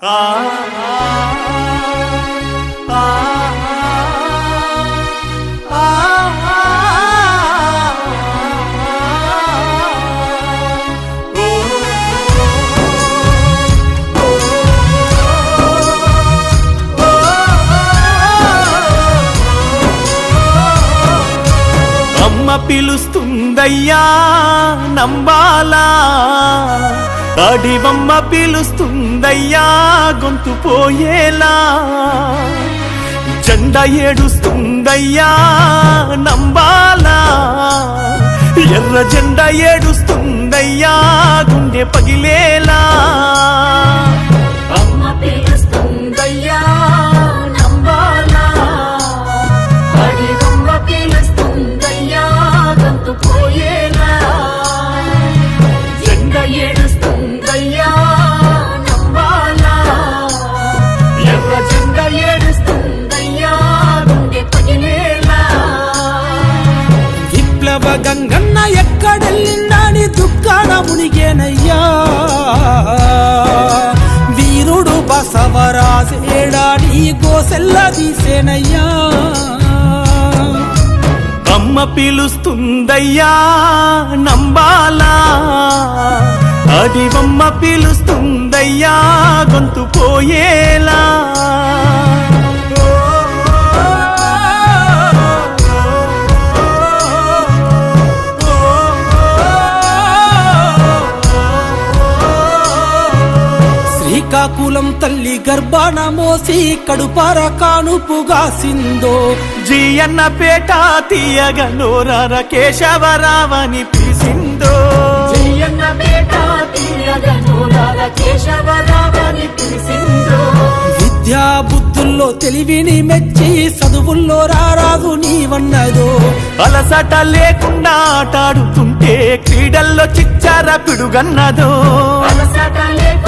啊。పిలుస్తుందయ్యా నంబాలా. అడివమ్మ పిలుస్తుందయ్యా గొంతు పోయేలా. జెండ ఏడుస్తుందయ్యా నంబాలా. ఎర్ర జెండ ఏడుస్తుందయ్యా గుండె పగిలేలా. దుఃఖాన వీరుడు బసవరాజేడాడి గోసెల్ల తీసేనయ్యా. అమ్మ పిలుస్తుందయ్యా నంబాలా. అది అడివమ్మ పిలుస్తుందయ్యా గొంతు పోయేలా. శ్రీకాకుళం తల్లి గర్భాన మోసి కడుపార కానుపుగా సిందో. జీయన్న పేట తీయగ నోరర కేశవరావని పిలిసిందో. చెయ్యన్న పేట తీయగ నూరాల కేశవరావని పిలిసిందో. విద్యా బుద్ధుల్లో తెలివిని మెచ్చి చదువుల్లో రారాదు నీవన్నదో. అలసట లేకుండా ఆటాడుతుంటే క్రీడల్లో చిచ్చార పిడుగన్నదో. అలసట లేకుండా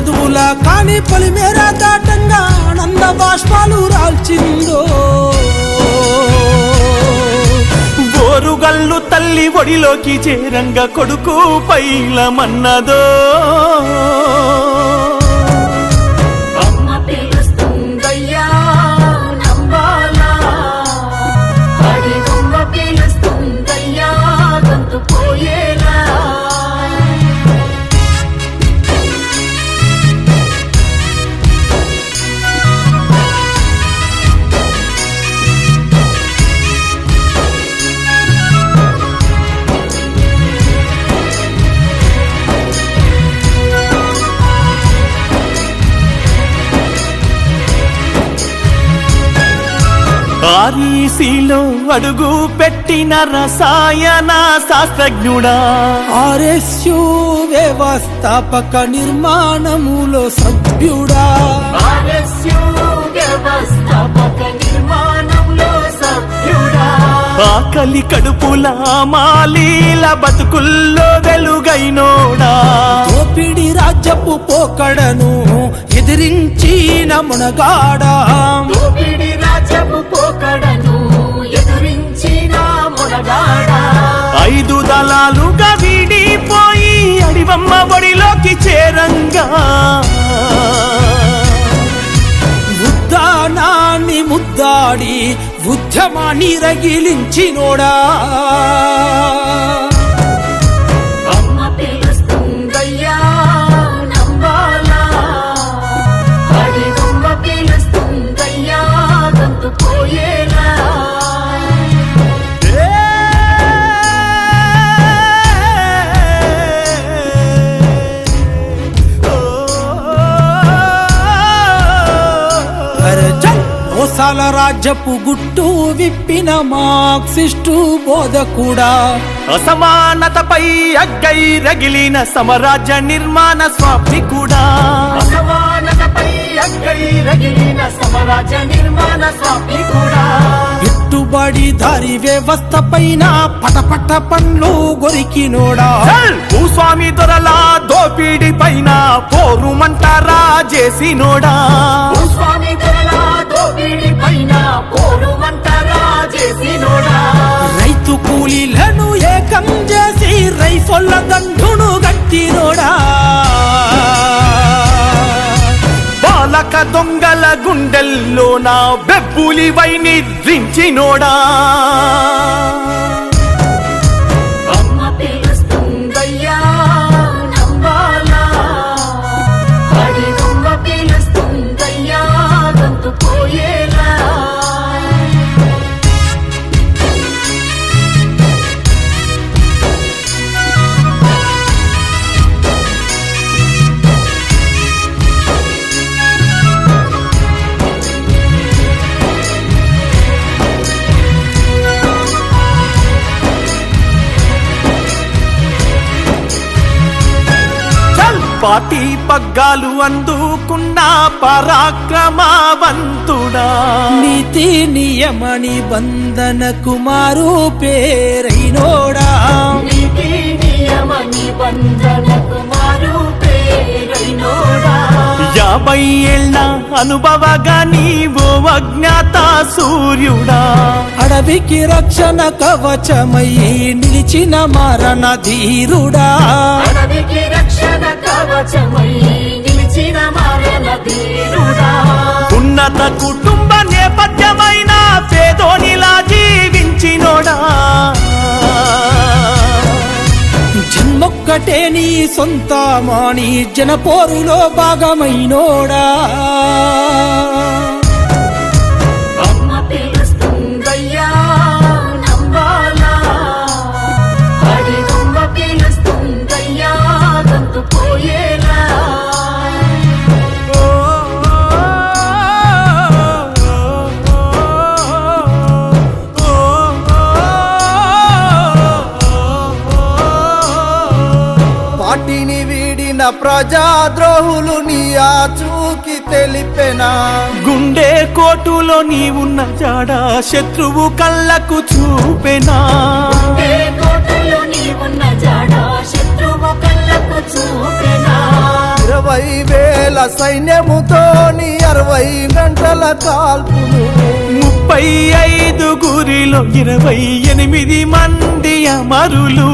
చదువులా కాని పొలిమేర దాటంగా ఆనంద బాష్పాలు రాల్చిందో. ఓరుగల్లు తల్లి ఒడిలోకి చేరంగా కొడుకు పైలమన్నదో. ఆర్ఈసీలో అడుగు పెట్టిన రసాయన శాస్త్రజ్ఞుడా. ఆర్ఎస్యు వ్యవస్థాపక నిర్మాణములో సభ్యుడా. ఆర్ఎస్యు వ్యవస్థాపక నిర్మాణంలో సభ్యుడా. ఆకలి కడుపుల మాలీల బతుకుల్లో వెలుగైనోడా. దోపిడి రాజ్యపు పోకడను ఎదిరించిన మునగాడా. ఐదు దళాలుగా విడిపోయి అడివమ్మ ఒడిలోకి చేరంగా. ఉద్దానాన్ని ముద్దాడి ఉద్యమాన్ని రగిలించినోడా? మోసాల రాజ్యపు గుట్టు విప్పిన మార్క్సిస్టు బోధకుడా. అసమానతపై అగ్గై రగిలిన సమరాజ్య నిర్మాణ స్వామి కూడా అసమానతపై అక్కడి రగిలిన సమరాజ్య నిర్మాణ స్వామి కూడా పెట్టుబడి దారి వ్యవస్థ పైన పటపట పండ్లు గొరికినోడా! భూస్వామి దొరల దోపిడి పైన పోరుమంటారా చేసినోడా. భూస్వామి చేసినోడా? రైతు కూలీలను ఏకం చేసి రైఫల్ల దండును గట్టినోడా బాలక దొంగల గుండెల్లో నా బెబ్బులివై నిద్రించినోడా? పాటి పగ్గాలు అందుకున్న పరాక్రమవంతుడా? నీతి నియమ నిబంధన కుమారు పేరైనోడా? నీతి నియమ నిబంధన కుమారు పేరైనోడా? యాభై ఏళ్ళ అనుభవగా నీవో అజ్ఞాత సూర్యుడా? అడవికి రక్షణ కవచమై నిలిచిన మరణ ధీరుడా? అడవికి రక్షణ సొంత మాని జనపోరులో భాగమైనోడా? ప్రజాద్రోహులు నీ ఆచూకి తెలిపెనా? గుండె కోటులో నీవున్న జాడ శత్రువు కళ్ళకు చూపెనా? ఏ కోటలో నీవున్న జాడ శత్రువు కళ్ళకు చూపెనా? ఇరవై వేల సైన్యముతో నీ అరవై గంటల కాల్పును ముప్పై ఐదు గురిలో ఇరవై ఎనిమిది మంది అమరులు.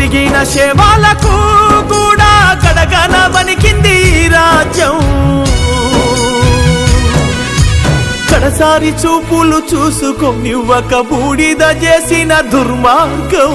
ఒరిగిన శవాలకు కూడా గడగన వణికింది రాజ్యం. కడసారి చూపులు చూసుకొని ఒక బూడిద చేసిన దుర్మార్గం.